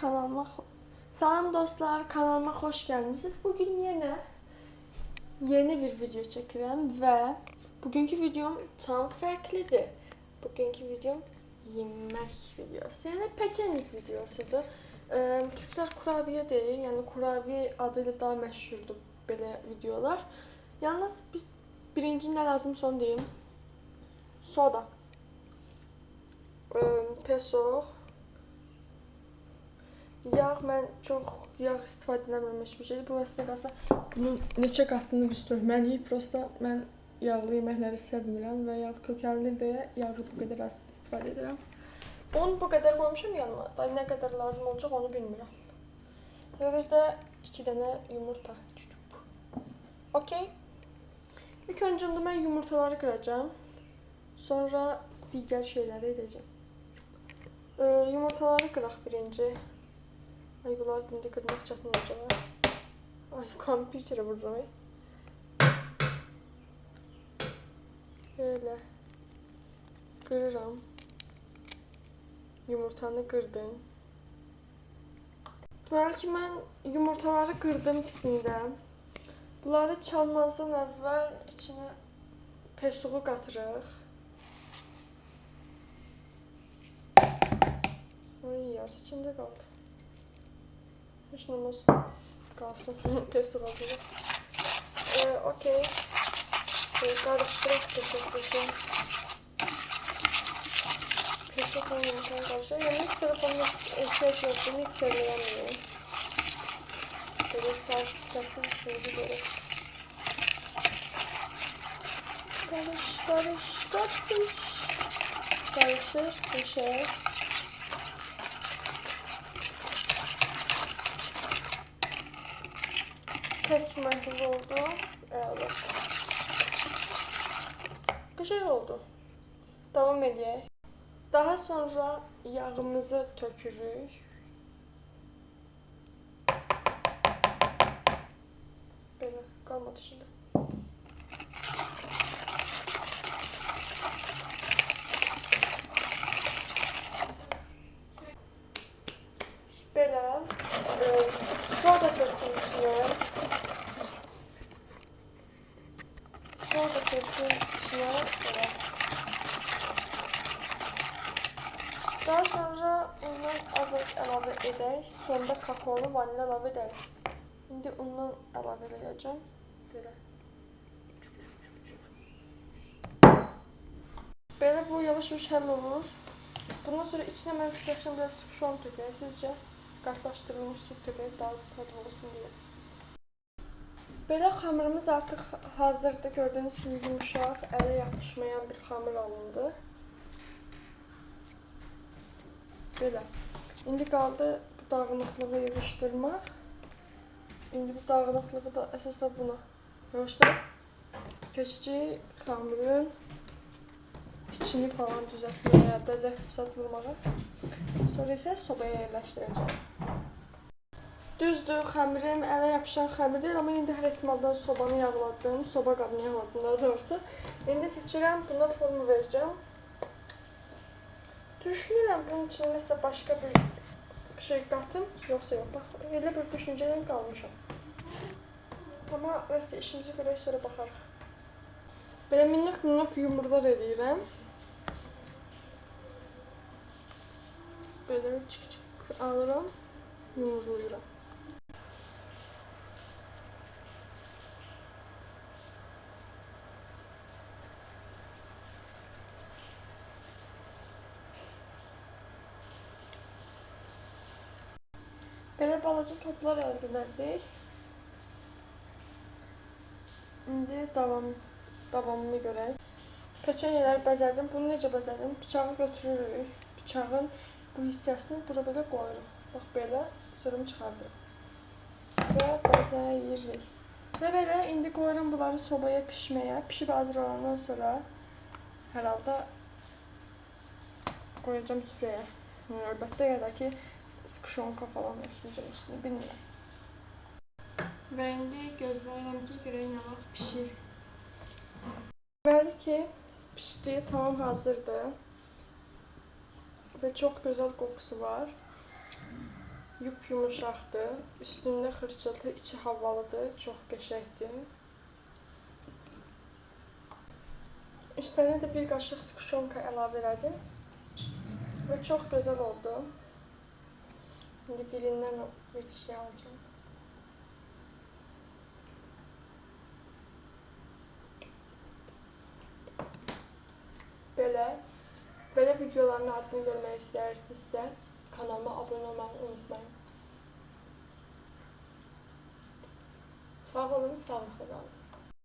Kanalıma Salam dostlar, kanalıma hoş gelmişsiniz. Bugün yine yeni bir video çekiyorum ve bugünkü videom tam farklıdır. Bugünkü videom yemek videosu. Yani peçenlik videosudur. Ee, Türkler kurabiye değil, yani kurabiye adıyla daha meşhurdur böyle videolar. Yalnız bir, birinci ne lazım son diyeyim. Soda. Ee, peso, Yağ mən çox yağ istifadə etməmiş bir şeydir. Bu əslinə qalsa bunun neçə qatını biz tökməliyik. Prosta mən yağlı yeməkləri sevmirəm və yağ kökəlnir deyə yağı bu qədər az istifadə edirəm. Un bu qədər qoymuşam yanıma. Da nə qədər lazım olacaq onu bilmirəm. Və bir də 2 dənə yumurta çürük. Okay. İlk öncəndə mən yumurtaları qıracağam. Sonra digər şeyləri edəcəm. Ee, yumurtaları qıraq birinci. Ay bunlar dindi kırmak çətin olacaq. Ay kompüterə vururam. ay. Belə qırıram. Yumurtanı qırdım. Deməli ki, mən yumurtaları qırdım ikisini də. Bunları çalmazdan əvvəl içinə pesuğu qatırıq. Ay, yarısı içində qaldı. Hiç kalsın. Pesto kalacak. Ee, okey. Ee, karıştırarak teşekkür Pesto falan yumurtadan karışıyor. Yani hiç telefonun ihtiyaç yoktu. Mikserle yanmıyor. Böyle sert, sessiz şeydi böyle. Karış, karış, karış. Karışır, pişer. Tek mahsul oldu. Evet. Güzel oldu. Devam edelim. Daha sonra yağımızı tökürük. Böyle kalmadı şimdi. Böyle e, soda döktüm içine. Soda döktüm içine. Böyle. Daha sonra undan az az əlavə edək. Sonda kakaolu vanilya əlavə edərik. İndi undan əlavə edəcəm. Belə. Çuk, bu yavaş-yavaş həll olur. Bundan sonra içine mən fikirləşirəm biraz şon tökək. Sizcə qartlaşdırılmış su tökək daha tadı olsun deyə. Belə xəmirimiz artıq hazırdır. Gördüyünüz kimi yumşaq, ələ yapışmayan bir xəmir alındı. Belə. İndi qaldı bu dağınıqlığı yığışdırmaq. İndi bu dağınıqlığı da əsasda buna yığışdırıb keçici xəmirin içini falan düzəltməyə, bəzək füsat vurmağa. Sonra isə sobaya yerləşdirəcəm. Düzdür, xəmirim ələ yapışan xəmir deyil, amma indi hər ehtimaldan sobanı yağladım, soba qabını yağladım daha doğrusu. İndi keçirəm, buna formu verəcəm. Düşünürəm bunun için nəsə başqa bir şey qatım, yoxsa yox. Bax, elə bir düşüncədən qalmışam. Amma nəsə işimizi görək, sonra baxarıq. Belə minik-minik yumrular eləyirəm. Belə çık-çık alıram, yumurlayıram. Belə balaca toplar əldə etdik. İndi davam davamını görək. Peçenyeləri bəzədim. Bunu necə bəzədim? Bıçağı götürürük. Bıçağın bu hissəsini bura belə qoyuruq. Bax belə sürüm çıxardırıq. Və bəzəyirik. Və belə indi qoyuram bunları sobaya pişməyə. Pişib hazır olandan sonra hər halda qoyacağım süfrəyə. Əlbəttə ya da ki skşonka falan ekleyeceğim üstüne bilmiyorum. Ki, görək nə vaxt pişir. Deməli ki, pişdi, tamam hazırdır. Ve çok güzel kokusu var. Yup yumuşaktı. Üstünde hırçıltı, içi havalıdır. Çok qəşəngdir. Üstüne de bir kaşık skuşonka əlavə elədim. Ve çok güzel oldu. Şimdi birinden bir şey alacağım. Belə belə videoların adını görmək istəyirsinizsə kanalıma abunə olmağı unutmayın. Sağ olun, sağlıqla qalın.